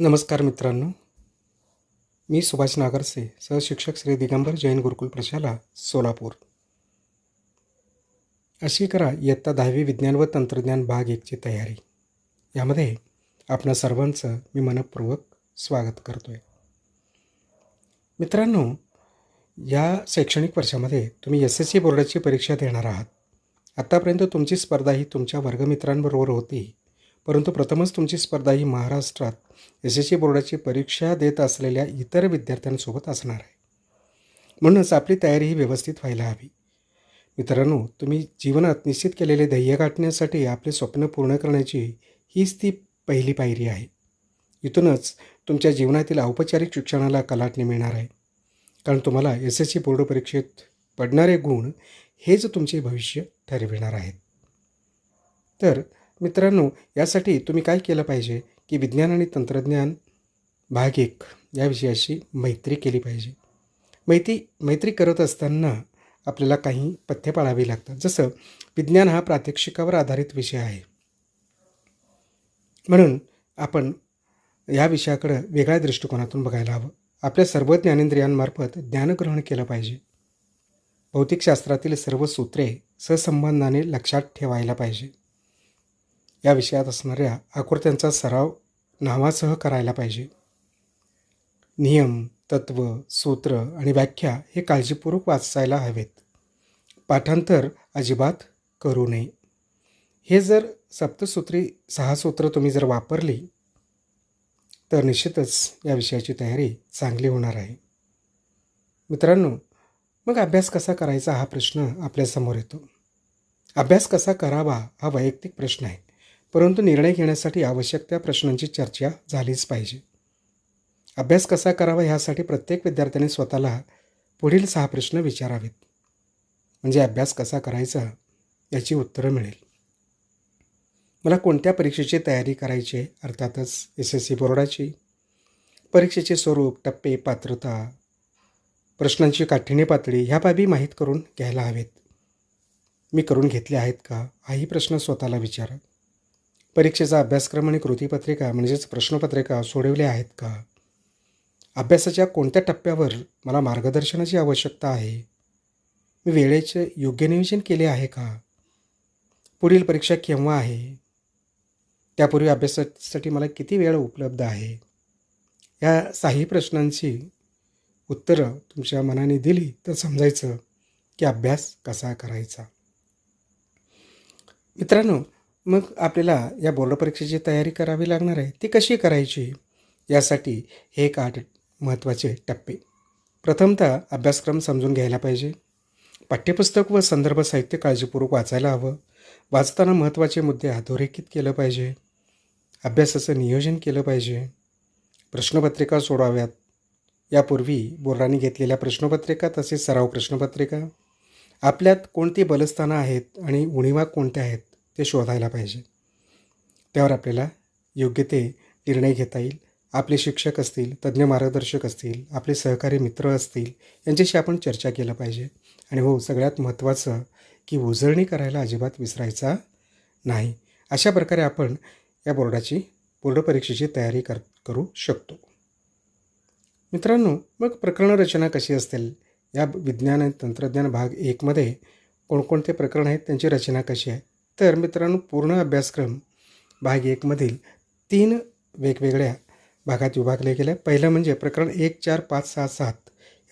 नमस्कार मित्रांनो. मी सुभाष नागरसे सहशिक्षक श्री दिगंबर जैन गुरुकुल प्रशाला सोलापूर. अशी करा इयत्ता दहावी विज्ञान व तंत्रज्ञान भाग एकची तयारी. यामध्ये आपणा सर्वांचं मी मनपूर्वक स्वागत करतो आहे मित्रांनो या शैक्षणिक वर्षामध्ये तुम्ही एस एस सी बोर्डाची परीक्षा देणार आहात. आत्तापर्यंत तुमची स्पर्धा ही तुमच्या वर्गमित्रांबरोबर होती. परंतु प्रथमच तुमची स्पर्धा ही महाराष्ट्रात एस एस सी बोर्डाची परीक्षा देत असलेल्या इतर विद्यार्थ्यांसोबत असणार आहे. म्हणूनच आपली तयारी ही व्यवस्थित व्हायला हवी. मित्रांनो तुम्ही जीवनात निश्चित केलेले ध्येय गाठण्यासाठी आपले स्वप्न पूर्ण करण्याची हीच ती पहिली पायरी आहे. इथूनच तुमच्या जीवनातील औपचारिक शिक्षणाला कलाटणी मिळणार आहे. कारण तुम्हाला एस एस सी बोर्ड परीक्षेत पडणारे गुण हेच तुमचे भविष्य ठरविणार आहेत. तर मित्रांनो यासाठी तुम्ही काय केलं पाहिजे की विज्ञान आणि तंत्रज्ञान भाग एक या विषयाशी मैत्री केली पाहिजे? मैत्री मैत्री करत असताना आपल्याला काही पथ्य पाळावी लागतात. जसं विज्ञान हा प्रात्यक्षिकावर आधारित विषय आहे. म्हणून आपण या विषयाकडं वेगळ्या दृष्टिकोनातून बघायला हवं. आपल्या सर्व ज्ञानेंद्रियांमार्फत ज्ञानग्रहण केलं पाहिजे. भौतिकशास्त्रातील सर्व सूत्रे सहसंबंधाने लक्षात ठेवायला पाहिजे. या विषयात असणाऱ्या आकृत्यांचा सराव नावासह करायला पाहिजे. नियम तत्व सूत्र आणि व्याख्या हे काळजीपूर्वक वाचायला हवेत. पाठांतर अजिबात करू नये. हे जर सप्तसूत्री सहा सूत्र तुम्ही जर वापरली तर निश्चितच या विषयाची तयारी चांगली होणार आहे. मित्रांनो मग अभ्यास कसा करायचा हा प्रश्न आपल्यासमोर येतो. अभ्यास कसा करावा हा वैयक्तिक प्रश्न आहे. परंतु निर्णय घेण्यासाठी आवश्यक त्या प्रश्नांची चर्चा झालीच पाहिजे. अभ्यास कसा करावा ह्यासाठी प्रत्येक विद्यार्थ्याने स्वतःला पुढील सहा प्रश्न विचारावेत. म्हणजे अभ्यास कसा करायचा याची उत्तरं मिळेल. मला कोणत्या परीक्षेची तयारी करायची आहे? अर्थातच एस एस सी बोर्डाची. परीक्षेचे स्वरूप टप्पे पात्रता प्रश्नांची काठिण्य पातळी ह्या बाबी माहीत करून घ्यायला हवेत. मी करून घेतले आहेत का? हाही प्रश्न स्वतःला विचारा. परीक्षेचा अभ्यासक्रम आणि कृतीपत्रिका म्हणजेच प्रश्नपत्रिका सोडवल्या आहेत का? अभ्यासाच्या कोणत्या टप्प्यावर मला मार्गदर्शनाची आवश्यकता आहे? मी वेळेचे योग्य नियोजन केले आहे का? पुढील परीक्षा केव्हा आहे? त्यापूर्वी अभ्यासासाठी मला किती वेळ उपलब्ध आहे? या साही प्रश्नांची उत्तरं तुमच्या मनाने दिली तर समजायचं की अभ्यास कसा करायचा? मित्रांनो मग आपल्याला या बोर्ड परीक्षेची तयारी करावी लागणार आहे ती कशी करायची? यासाठी हे एक आठ महत्त्वाचे टप्पे. प्रथमतः अभ्यासक्रम समजून घ्यायला पाहिजे. पाठ्यपुस्तक व संदर्भ साहित्य काळजीपूर्वक वाचायला हवं. वाचताना महत्त्वाचे मुद्दे अधोरेखित केलं पाहिजे. अभ्यासाचं नियोजन केलं पाहिजे. प्रश्नपत्रिका सोडाव्यात यापूर्वी बोर्डाने घेतलेल्या प्रश्नपत्रिका तसेच सराव प्रश्नपत्रिका. आपल्यात कोणती बलस्थानं आहेत आणि उणीवा कोणत्या आहेत? ते शोधायला पाहिजे. त्यावर आपल्याला योग्य ते निर्णय घेता येईल. आपले शिक्षक असतील तज्ज्ञ मार्गदर्शक असतील आपले सहकारी मित्र असतील यांच्याशी आपण चर्चा केलं पाहिजे. आणि हो सगळ्यात महत्त्वाचं की उजळणी करायला अजिबात विसरायचा नाही. अशा प्रकारे आपण या बोर्डाची बोर्ड परीक्षेची तयारी कर करू शकतो. मित्रांनो मग प्रकरण रचना कशी असतील? या विज्ञान आणि तंत्रज्ञान भाग एकमध्ये कोणकोणते प्रकरण आहेत? त्यांची रचना कशी आहे? तर मित्रांनो पूर्ण अभ्यासक्रम भाग एकमधील तीन वेगवेगळ्या भागात विभागले गेले. पहिलं म्हणजे प्रकरण एक चार पाच सहा सात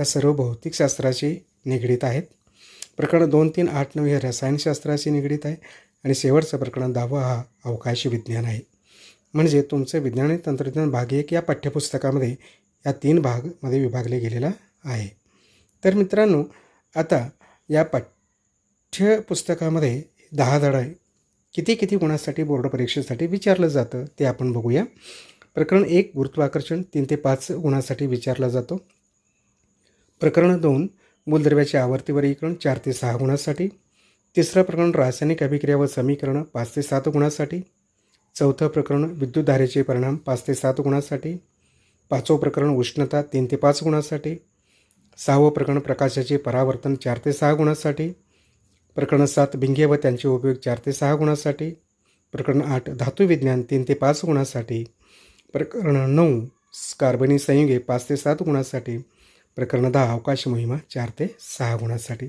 या सर्व भौतिकशास्त्राशी निगडीत आहेत. प्रकरण दोन तीन आठ नऊ हे रसायनशास्त्राशी निगडीत आहे. आणि शेवटचं प्रकरण दहावं हा अवकाशी विज्ञान आहे. म्हणजे तुमचं विज्ञान आणि तंत्रज्ञान भाग एक या पाठ्यपुस्तकामध्ये या तीन भागमध्ये विभागले गेलेला आहे. तर मित्रांनो आता या पाठ्यपुस्तकामध्ये दहा धडा किती किती गुणासाठी बोर्ड परीक्षेसाठी विचारलं जातं ते आपण बघूया. प्रकरण एक गुरुत्वाकर्षण तीन ते पाच गुणासाठी विचारला जातो. प्रकरण दोन मूलद्रव्याचे आवर्ती वर्गीकरण चार ते सहा गुणासाठी. तिसरं प्रकरण रासायनिक अभिक्रिया व समीकरणं पाच ते सात गुणासाठी. चौथं प्रकरण विद्युतधारेचे परिणाम पाच ते सात गुणासाठी. पाचवं प्रकरण उष्णता तीन ते पाच गुणासाठी. सहावं प्रकरण प्रकाशाचे परावर्तन चार ते सहा गुणासाठी. प्रकरण सात भिंगे व त्यांचे उपयोग चार ते सहा गुणासाठी. प्रकरण आठ धातुविज्ञान तीन ते पाच गुणासाठी. प्रकरण नऊ कार्बनी संयुगे पाच ते सात गुणासाठी. प्रकरण दहा अवकाश मोहिमा चार ते सहा गुणासाठी.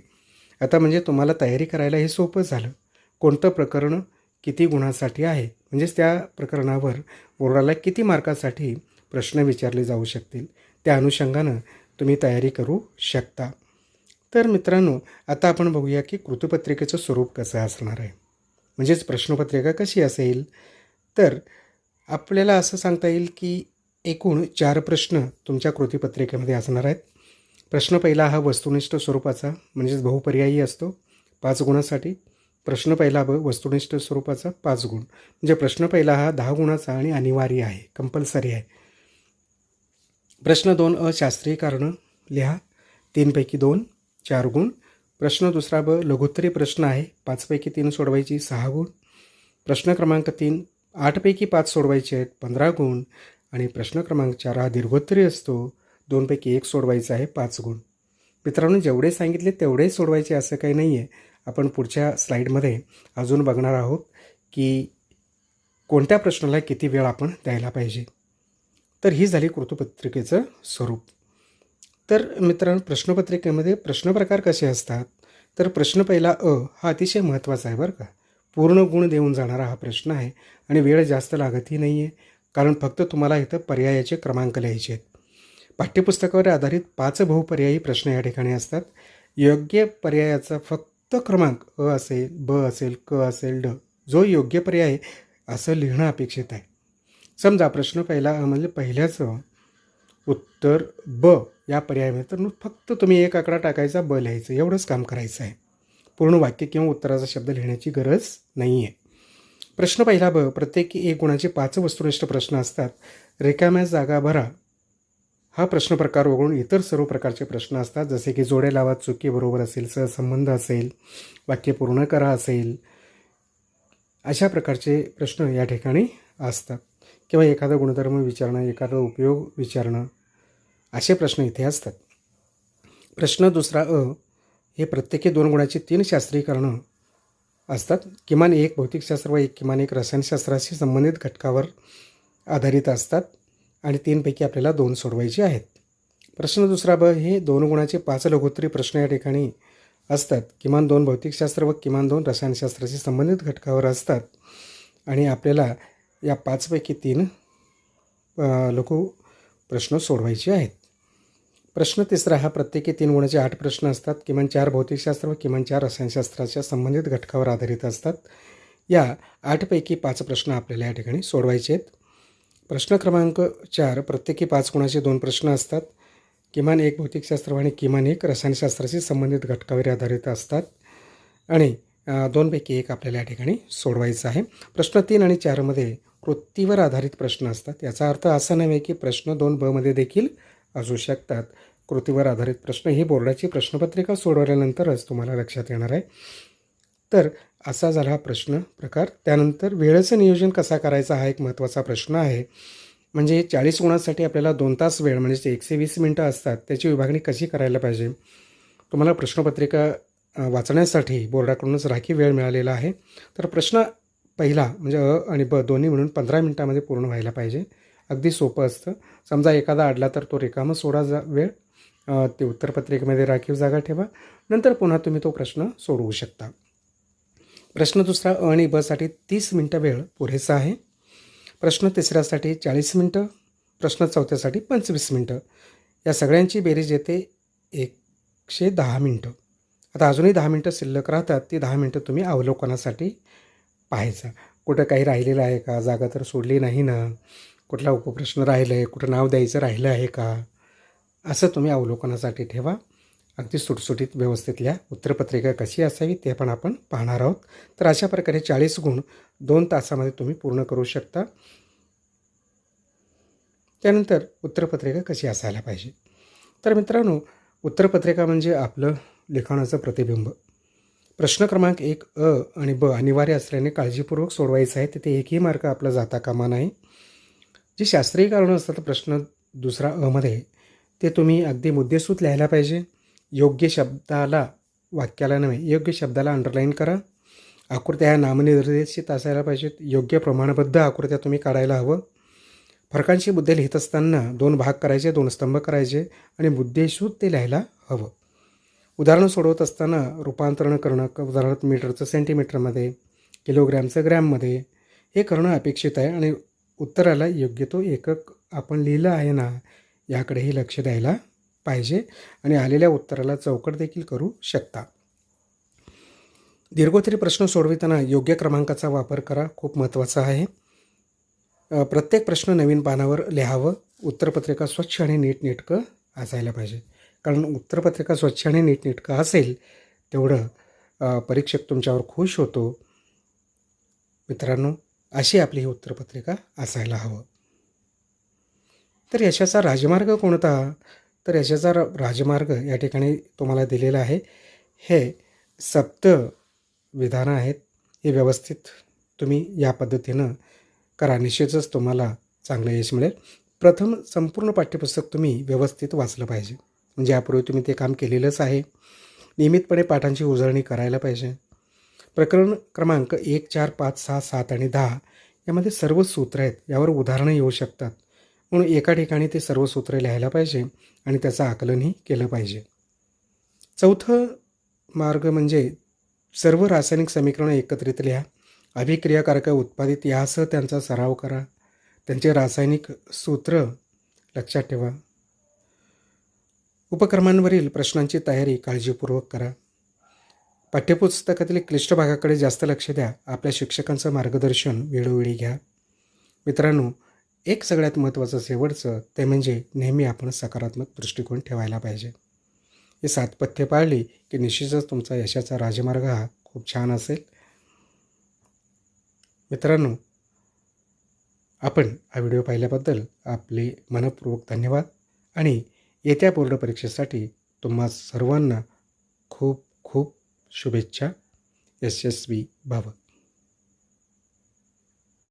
आता म्हणजे तुम्हाला तयारी करायला हे सोपं झालं. कोणतं प्रकरण किती गुणासाठी आहे? म्हणजेच त्या प्रकरणावर बोर्डाला किती मार्कासाठी प्रश्न विचारले जाऊ शकतील? त्या अनुषंगानं तुम्ही तयारी करू शकता. तर मित्रांनो आता आपण बघूया की कृतपत्रिकेचं स्वरूप कसं असणार आहे. म्हणजेच प्रश्नपत्रिका कशी असेल? तर आपल्याला असं सांगता येईल की एकूण चार प्रश्न तुमच्या कृतीपत्रिकेमध्ये असणार आहेत. प्रश्न पहिला हा वस्तुनिष्ठ स्वरूपाचा म्हणजेच बहुपर्यायी असतो पाच गुणासाठी. प्रश्न पहिला ब वस्तुनिष्ठ स्वरूपाचा पाच गुण. म्हणजे प्रश्न पहिला हा दहा गुणाचा आणि अनिवार्य आहे कंपल्सरी आहे. प्रश्न दोन अशास्त्रीय कारणं लिहा. तीनपैकी दोन. चार गुण. प्रश्न दुसरा ब लघुत्तरी प्रश्न आहे. पाचपैकी तीन सोडवायची सहा गुण. प्रश्न क्रमांक तीन आठपैकी पाच सोडवायचे आहेत पंधरा गुण. आणि प्रश्न क्रमांक चार हा दीर्घोत्तरी असतो. दोनपैकी एक सोडवायचा आहे पाच गुण. मित्रांनो जेवढे सांगितले तेवढे सोडवायचे असं काही नाही आहे आपण पुढच्या स्लाईडमध्ये अजून बघणार आहोत की कोणत्या प्रश्नाला किती वेळ आपण द्यायला पाहिजे. तर ही झाली कृतपत्रिकेचं स्वरूप. तर मित्रांनो प्रश्नपत्रिकेमध्ये प्रश्नप्रकार कसे असतात? तर प्रश्न पहिला अ हा अतिशय महत्त्वाचा आहे बरं का. पूर्ण गुण देऊन जाणारा हा प्रश्न आहे आणि वेळ जास्त लागतही नाही आहे कारण फक्त तुम्हाला इथं पर्यायाचे क्रमांक लिहायचे आहेत. पाठ्यपुस्तकावर आधारित पाच बहुपर्यायी प्रश्न या ठिकाणी असतात. योग्य पर्यायाचा फक्त क्रमांक अ असेल ब असेल क असेल ड जो योग्य पर्याय असं लिहिणं अपेक्षित आहे. समजा प्रश्न पहिला म्हणजे पहिल्याचं उत्तर ब. या पर्यायामध्ये. तर मग फक्त तुम्ही एक आकडा टाकायचा ब लिहायचं. एवढंच काम करायचं आहे. पूर्ण वाक्य किंवा उत्तराचा शब्द लिहिण्याची गरज नाही आहे प्रश्न पहिला ब प्रत्येकी एक गुणाचे पाच वस्तुनिष्ठ प्रश्न असतात. रिकाम्या जागा भरा. हा प्रश्न प्रकार वगळून इतर सर्व प्रकारचे प्रश्न असतात. जसे की जोडे लावा चुकी बरोबर असेल सहसंबंध असेल वाक्य पूर्ण करा असेल. अशा प्रकारचे प्रश्न या ठिकाणी असतात. किंवा एखादा गुणधर्म विचारणं एखादा उपयोग विचारणं. असे प्रश्न इथे असतात. प्रश्न दुसरा अ हे प्रत्येकी दोन गुणाची तीन शास्त्रीकरणं असतात. किमान एक भौतिकशास्त्र व एक किमान एक रसायनशास्त्राशी संबंधित घटकावर आधारित असतात आणि तीनपैकी आपल्याला दोन सोडवायचे आहेत. प्रश्न दुसरा ब हे दोन गुणाचे पाच लघुत्तरी प्रश्न या ठिकाणी असतात. किमान दोन भौतिकशास्त्र व किमान दोन रसायनशास्त्राशी संबंधित घटकावर असतात. आणि आपल्याला या पाचपैकी तीन लघु प्रश्न सोडवायचे आहेत. प्रश्न तिसरा हा प्रत्येकी तीन गुणाचे आठ प्रश्न असतात. किमान चार भौतिकशास्त्र व किमान चार रसायनशास्त्राच्या संबंधित घटकावर आधारित असतात. या आठपैकी पाच प्रश्न आपल्याला या ठिकाणी सोडवायचे आहेत. प्रश्न क्रमांक चार प्रत्येकी पाच गुणाचे दोन प्रश्न असतात. किमान एक भौतिकशास्त्र आणि किमान एक रसायनशास्त्राशी संबंधित घटकावर आधारित असतात. आणि दोनपैकी एक आपल्याला या ठिकाणी सोडवायचं आहे. प्रश्न तीन आणि चारमध्ये कृतीवर आधारित प्रश्न असतात. याचा अर्थ असा नव्हे की प्रश्न दोन बमध्ये देखील असू शकतात. कृतीवर आधारित प्रश्न ही बोर्डाची प्रश्नपत्रिका सोडवल्यानंतरच तुम्हाला लक्षात येणार आहे. तर असा झाला हा प्रश्न प्रकार. त्यानंतर वेळेचं नियोजन कसा करायचा हा एक महत्त्वाचा प्रश्न आहे. म्हणजे चाळीस गुणांसाठी आपल्याला दोन तास वेळ म्हणजे एकशे वीस मिनटं असतात त्याची विभागणी कशी करायला पाहिजे? तुम्हाला प्रश्नपत्रिका वाचण्यासाठी बोर्डाकडूनच राखी वेळ मिळालेला आहे. तर प्रश्न पहिला म्हणजे अ आणि ब दोन्ही म्हणून पंधरा मिनटामध्ये पूर्ण व्हायला पाहिजे. अगदी सोपं असतं. समजा एखादा अडला तर तो रिकामं सोडा जा वेळ ते उत्तरपत्रिकेमध्ये राखीव जागा ठेवा. नंतर पुन्हा तुम्ही तो प्रश्न सोडवू शकता. प्रश्न दुसरा अ आणि बसाठी तीस मिनटं वेळ पुरेसा आहे. प्रश्न तिसऱ्यासाठी चाळीस मिनटं प्रश्न चौथ्यासाठी पंचवीस मिनटं. या सगळ्यांची बेरीज येते एकशे दहा मिनटं. आता अजूनही दहा मिनटं शिल्लक राहतात ती दहा मिनटं तुम्ही अवलोकनासाठी पाहायचा. कुठं काही राहिलेलं आहे का? जागा तर सोडली नाही ना. कुठला उपप्रश्न राहिलं आहे कुठं नाव द्यायचं राहिलं आहे का? असं तुम्ही अवलोकनासाठी ठेवा. अगदी सुटसुटीत व्यवस्थितल्या उत्तरपत्रिका कशी असावी ते पण आपण पाहणार आहोत. तर अशा प्रकारे चाळीस गुण दोन तासामध्ये तुम्ही पूर्ण करू शकता. त्यानंतर उत्तरपत्रिका कशी असायला पाहिजे? तर मित्रांनो उत्तरपत्रिका म्हणजे आपलं लिखाणाचं प्रतिबिंब. प्रश्न क्रमांक एक अ आणि ब अनिवार्य असल्याने काळजीपूर्वक सोडवायचं आहे. तिथे एकही मार्क आपला जाता कामा नाही. जे शास्त्रीय कारणं असतात प्रश्न दुसरा अमध्ये ते तुम्ही अगदी मुद्देसूत लिहायला पाहिजे. योग्य शब्दाला वाक्याला नव्हे योग्य शब्दाला अंडरलाईन करा. आकृत्या ह्या नामनिर्देशित असायला पाहिजेत. योग्य प्रमाणबद्ध आकृत्या तुम्ही काढायला हवं. फरकांची मुद्दे लिहित असताना दोन भाग करायचे दोन स्तंभ करायचे आणि मुद्देशूत ते लिहायला हवं. उदाहरणं सोडवत असताना रूपांतरण करणं क- उदाहरणार्थ मीटरचं सेंटीमीटरमध्ये किलोग्रॅमचं ग्रॅममध्ये हे करणं अपेक्षित आहे आणि उत्तराला योग्य तो एकक आपण लिहिलं आहे ना याकडेही लक्ष द्यायला पाहिजे आणि आलेल्या उत्तराला चौकट देखील करू शकता. दीर्घोत्तरी प्रश्न सोडविताना योग्य क्रमांकाचा वापर करा खूप महत्त्वाचा आहे. प्रत्येक प्रश्न नवीन पानावर लिहावं उत्तरपत्रिका स्वच्छ आणि नीटनेटकं असायला पाहिजे. कारण उत्तरपत्रिका स्वच्छ आणि नीटनेटकं असेल तेवढं परीक्षक तुमच्यावर खुश होतो. मित्रांनो अशी आपली ही उत्तरपत्रिका असायला हवं. तर यशाचा राजमार्ग कोणता? तर यशाचा राजमार्ग या ठिकाणी तुम्हाला दिलेला आहे. हे सप्त विधानं आहेत. हे व्यवस्थित तुम्ही या पद्धतीनं करा. निश्चितच तुम्हाला चांगलं यश मिळेल. प्रथम संपूर्ण पाठ्यपुस्तक तुम्ही व्यवस्थित वाचलं पाहिजे. म्हणजे यापूर्वी तुम्ही ते काम केलेलंच आहे. नियमितपणे पाठांची उजळणी करायला पाहिजे. प्रकरण क्रमांक एक चार पाच सहा सात आणि दहा यामध्ये सर्व सूत्र आहेत. यावर उदाहरणं येऊ शकतात. म्हणून एका ठिकाणी ते सर्व सूत्रे लिहायला पाहिजे आणि त्याचं आकलनही केलं पाहिजे. चौथं मार्ग म्हणजे सर्व रासायनिक समीकरणं एकत्रित लिहा. अभिक्रियाकारक उत्पादित यासह त्यांचा सराव करा. त्यांचे रासायनिक सूत्र लक्षात ठेवा. उपक्रमांवरील प्रश्नांची तयारी काळजीपूर्वक करा. पाठ्यपुस्तकातील क्लिष्ट भागाकडे जास्त लक्ष द्या. आपल्या शिक्षकांचं मार्गदर्शन वेळोवेळी घ्या. मित्रांनो एक सगळ्यात महत्त्वाचं शेवटचं ते म्हणजे नेहमी आपण सकारात्मक दृष्टिकोन ठेवायला पाहिजे. हे सात पथ्य पाळली की निश्चितच तुमचा यशाचा राजमार्ग हा खूप छान असेल. मित्रांनो आपण हा व्हिडिओ पाहिल्याबद्दल आपले मनपूर्वक धन्यवाद आणि येत्या बोर्ड परीक्षेसाठी तुम्हा सर्वांना खूप खूप શુભેચ્છા યશસ્વી ભવ